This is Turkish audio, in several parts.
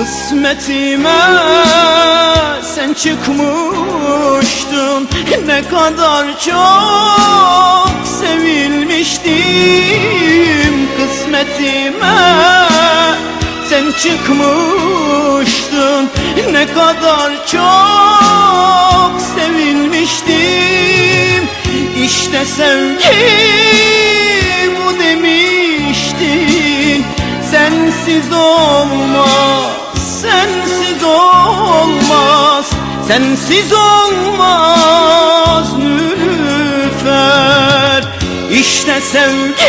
Kısmetime sen çıkmıştın. Ne kadar çok sevilmiştim Kısmetime sen çıkmıştın. Ne kadar çok sevilmiştim. İşte sevgi bu demiştin. Sensiz olmaz, Sensiz olmaz Nülüfer. İşte sevgi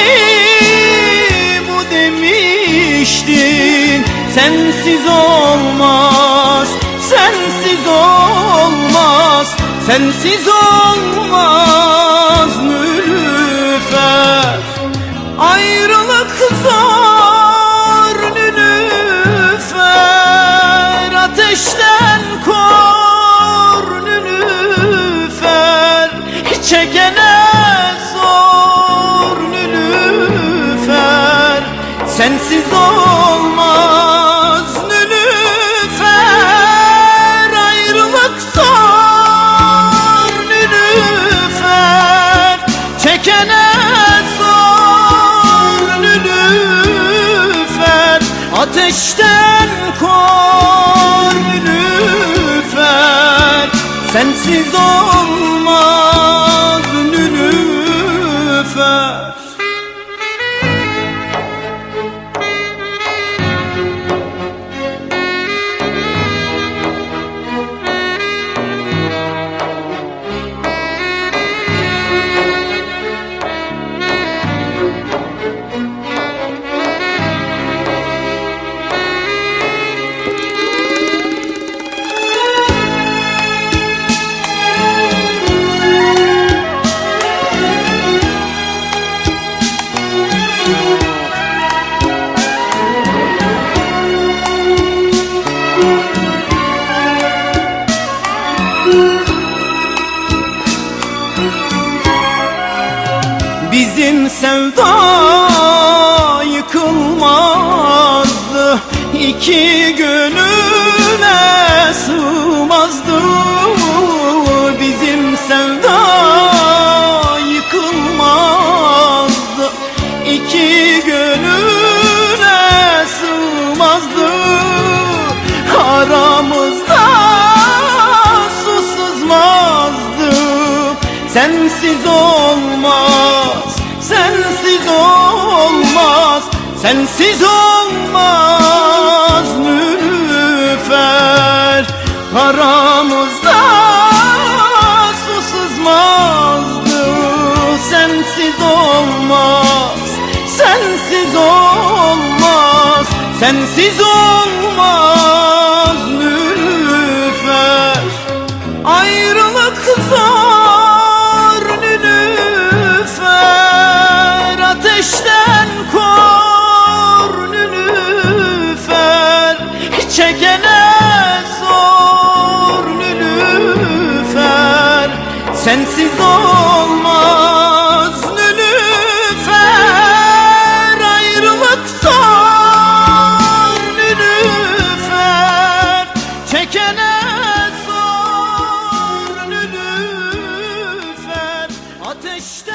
bu demiştin. Sensiz olmaz, sensiz olmaz Sensiz olmaz Sensiz olmaz Nülüfer Ayrılık zor Nülüfer. Çekene sor Nülüfer. Ateşten kor Nülüfer. Sensiz olmaz Bizim sevda yıkılmazdı iki gönüle sığmazdı. Bizim sevda yıkılmazdı iki gönüle sığmazdı. Aramızda su sızmazdı Sensiz olmaz, sensiz olmaz Sensiz olmaz Nülüfer. Aramızda su sızmazdı Sensiz olmaz, sensiz olmaz Sensiz olmaz Sensiz olmaz Nülüfer Ayrılık son Nülüfer. Çekene sor Nülüfer. Ateşte